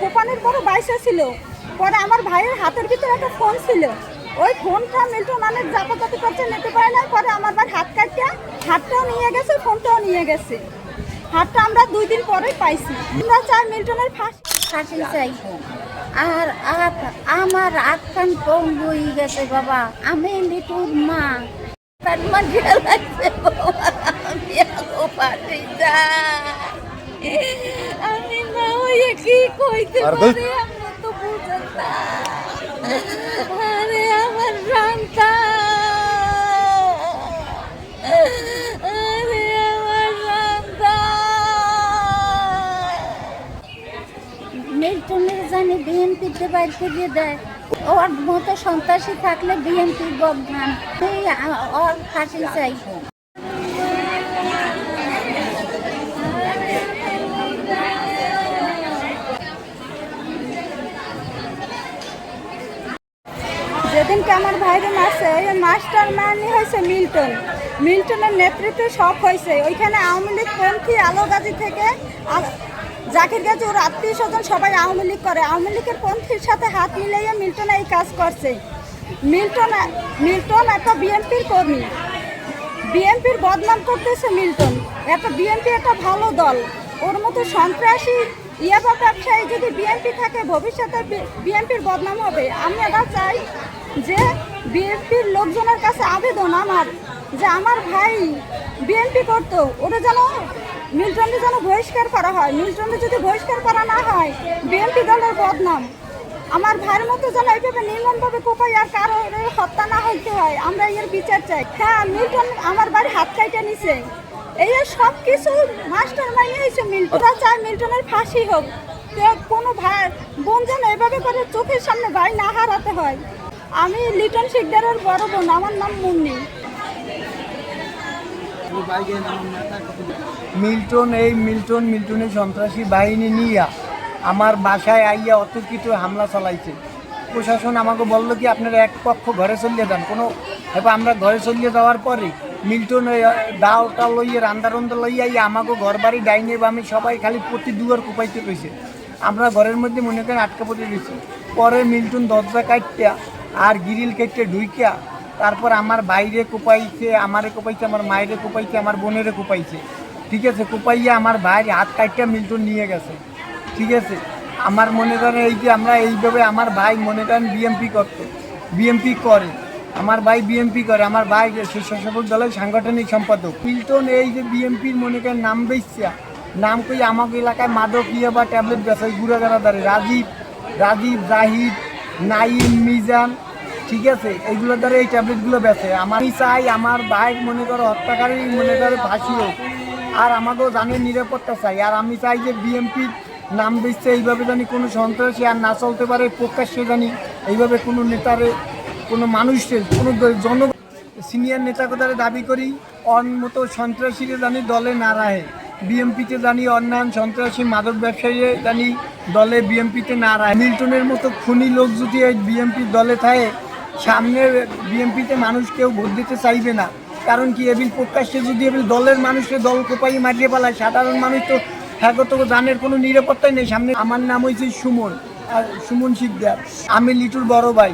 কোপানের বড় বাইসা ছিল। পরে আমার ভাইয়ের হাতের ভিতরে একটা ফোন ছিল। ওই ফোনটা মিল্টন অনেক জাপাজাতি করছে নিতে পারে না পরে আমার ভাই হাত কাটটা হাতটাও নিয়ে গেছে ফোনটাও নিয়ে গেছে। হাতটা আমরা দুই দিন পরেই পাইছি। আমরা চাই মিল্টনের ফাঁসি ফাঁসি চাই। আর আমার আট কান পঙ্গু হয়ে গেছে বাবা। আমি লিটুর মা। লাগছে। এখনও পারি না। আমি না কি কইতে আর পারি আমরা তো বুঝেন না। আরে আমার সন্তান আরে আমার সন্তান মিল্টনের জানি বিএনপিতে বাইর করিয়ে দেয়। ওর মতো সন্ত্রাসী থাকলে বিএনপির আ- ওর ফাঁসি চাই। যেদিনকে আমার ভাইরে মারছে ওই মাস্টার মানি হয়েছে মিল্টন। মিল্টনের নেতৃত্বে সব হয়েছে। ওইখানে আওয়ামী লীগ পন্থী আলোগাজী থেকে জাকির গাজী ওর আত্মীয় স্বজন সবাই আওয়ামী লীগ করে। আওয়ামী লীগের পন্থীর সাথে হাত মিলাইয়ে মিল্টন এই কাজ করছে। মিল্টন মিল্টন একটা বিএনপির কর্মী। বিএনপির বদনাম করতেছে মিল্টন। একটা বিএনপি একটা ভালো দল। ওর মতো সন্ত্রাসী ইয়াবা ব্যবসায়ী যদি বিএনপি থাকে, ভবিষ্যতে বিএনপির বদনাম হবে। আমি এবার চাই যে বিএনপির লোকজনের কাছে আবেদন আমার, যে আমার ভাই বিএনপি করতো, ওরা যেন মিল্টনকে যেন বহিষ্কার করা হয়। মিল্টনকে যদি বহিষ্কার করা না হয় বিএনপি দলের বদনাম। আমার ভাইয়ের মতো যেন এইভাবে নির্মমভাবে কোপাই আর কারও হত্যা না হইতে হয়, আমরা এর বিচার চাই। হ্যাঁ মিল্টন আমার বাড়ি হাত কাইটা নিছে। এই সব কিছু মাস্টার মাইনে হয়েছে মিল্টন। ওরা চায় মিল্টনের ফাঁসি হোক। কোনো ভাই বোন যেন এভাবে করে চোখের সামনে ভাই না হারাতে হয়। আমি লিটন শিকদারের বড় বোন, আমার নাম মুন্নি। মিল্টন, এই মিল্টন মিল্টনের সন্ত্রাসী বাহিনী নিয়ে আমার বাসায় আইয়া অতর্কিত হামলা চালাইছে। প্রশাসন আমাকে বলল কি, আপনারা এক পক্ষ ঘরে চলিয়ে যান। কোনো এবার আমরা ঘরে চলিয়ে যাওয়ার পরে মিল্টন দাওটা লইয়ে রান্দা রন্দা লইয়া আমাকে ঘর বাড়ি ডাইনে বামে সবাই খালি প্রতি দুয়ার কোপাইতে রয়েছে আমরা ঘরের মধ্যে মনে করেন আটকা পড়ে রয়েছি পরে মিল্টন দরজা কাটটা আর গিরিল কেটে ঢুইকা, তারপর আমার বাইরে কোপাইছে, আমারে কোপাইছে, আমার মায়েরে কোপাইছে, আমার বোনেরে কোপাইছে। ঠিক আছে, কোপাইয়া আমার ভাইয়ের হাত কাটটা মিল্টন নিয়ে গেছে। ঠিক আছে, আমার মনে করেন এই যে আমরা এইভাবে আমার ভাই মনে করেন বিএমপি করতো বিএমপি করে। আমার ভাই বিএমপি করে, আমার ভাই স্বেচ্ছাসেবক দলের সাংগঠনিক সম্পাদক। পিল্টন এই যে বিএমপির মনে করেন নাম বেচছে, নাম কই আমাকে এলাকায় মাদক ইয়ে বা ট্যাবলেট বেচাই গুড়াগাড়া দ্বারে। রাজীব রাজীব, জাহিদ, নাইম, মিজান, ঠিক আছে? এইগুলো দ্বারা এই ট্যাবলেটগুলো বেচে। আমি চাই, আমার ভাই মনে করো হত্যাকারী, মনে করে ফাঁসি হোক। আর আমাকেও জানের নিরাপত্তা চাই। আর আমি চাই যে বিএমপি নাম দিচ্ছে এইভাবে জানি কোনো সন্ত্রাসী আর না চলতে পারে, প্রকাশ্যে জানি। এইভাবে কোনো নেতারে কোনো মানুষের, কোনো জন সিনিয়র নেতা কোথায় দাবি করি, অন মতো জানি দলে না রাহে বিএমপিতে জানি অন্যান্য সন্ত্রাসী মাদক ব্যবসায়ী জানি দলে বিএমপিতে না রাহে মিল্টনের মতো খুনি লোক যদি এই বিএমপির দলে থাকে, সামনে বিএমপিতে মানুষ কেউ ভোট দিতে চাইবে না। কারণ কি, এবিল প্রকাশ্যে যদি এবিল দলের মানুষকে দল কোপাই মারিয়ে পালায় সাধারণ মানুষ তো হ্যাঁ তো জানের কোনো নিরাপত্তাই নেই। সামনে আমার নাম হয়েছে সুমন, আর সুমন শিকদার আমি লিটুর বড় ভাই।